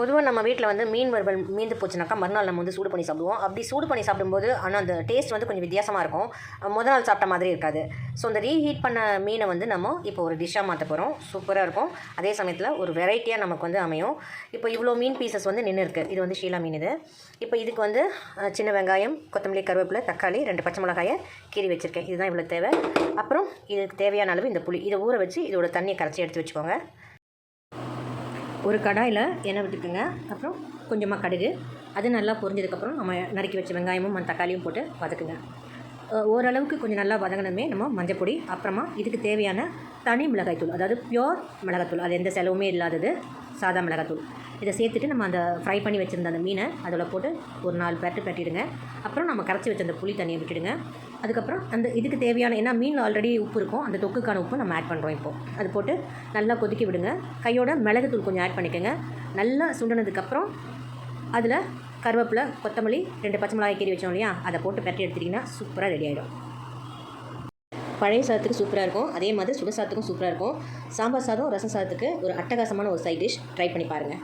பொதுவாக நம்ம வீட்டில் வந்து மீன் வறுவல் மீந்து போச்சுனாக்கா மறுநாள் நம்ம வந்து சூடு பண்ணி சாப்பிடுவோம். அப்படி சூடு பண்ணி சாப்பிடும்போது ஆனால் அந்த டேஸ்ட் வந்து கொஞ்சம் வித்தியாசமாக இருக்கும். அஹ் முத நாள் சாப்பிட்ட மாதிரி இருக்காது. ஸோ அந்த ரீஹீட் பண்ண மீனை வந்து நம்ம இப்போ ஒரு டிஷ்ஷாக மாற்ற போகிறோம் சூப்பராக இருக்கும். அதே சமயத்தில் ஒரு வெரைட்டியாக நமக்கு வந்து அமையும். இப்போ இவ்வளோ மீன் பீசஸ் வந்து நின்று இருக்குது இது வந்து ஷீலா மீன் இது. இப்போ இதுக்கு வந்து சின்ன வெங்காயம் கொத்தமல்லி கருவேப்பிலை தக்காளி ரெண்டு பச்சை மிளகாயை கீறி வச்சுருக்கேன். இதுதான் இவ்வளோ தேவை. அப்புறம் இதுக்கு தேவையான அளவு இந்த புளி. இதை ஊற வச்சு இதோட தண்ணியை கரைச்சி எடுத்து வச்சுக்கோங்க. ஒரு கடாயில் எண்ணெய் விட்டுக்குங்க அப்புறம் கொஞ்சமாக கடுகு. அது நல்லா பொரிஞ்சதுக்கப்புறம் நம்ம நறுக்கி வச்ச வெங்காயமும் தக்காளியும் போட்டு வதக்குங்க. ஓரளவுக்கு கொஞ்சம் நல்லா வதங்கினதுமே நம்ம மஞ்சப்பொடி அப்புறமா இதுக்கு தேவையான தனி மிளகாய்த்தூள் அதாவது பியோர் மிளகாத்தூள் அது எந்த செலவுமே இல்லாதது சாதா மிளகாத்தூள் இதை சேர்த்துட்டு நம்ம அந்த ஃப்ரை பண்ணி வச்சுருந்த அந்த மீனை அதில் போட்டு ஒரு நாலு பேட்டு பட்டிடுங்க அப்புறம் நம்ம கரைச்சி வச்ச அந்த புளி தண்ணியை விட்டுடுங்க. அதுக்கப்புறம் அந்த இதுக்கு தேவையான ஏன்னா மீனில் ஆல்ரெடி உப்பு இருக்கும் அந்த தொக்குக்கான உப்பு நம்ம ஆட் பண்ணுறோம் இப்போது அது போட்டு நல்லா கொதிக்க விடுங்க. கையோட மிளகுத்தூள் கொஞ்சம் ஆட் பண்ணிக்கோங்க. நல்லா சுண்டினதுக்கப்புறம் அதில் கருவேப்பிலை கொத்தமல்லி ரெண்டு பச்சை மிளகாய் கீரி வச்சோம் இல்லையா? அதை போட்டு பெரட்டி எடுத்துட்டிங்கன்னா சூப்பராக ரெடி ஆகிடும் பழைய சாதத்துக்கு சூப்பராக இருக்கும். அதே மாதிரி சுட சாதத்துக்கும் சூப்பராக இருக்கும். சாம்பார் சாதம் ரசம் சாதத்துக்கு ஒரு அட்டகாசமான ஒரு சைட் டிஷ் ட்ரை பண்ணி பாருங்கள்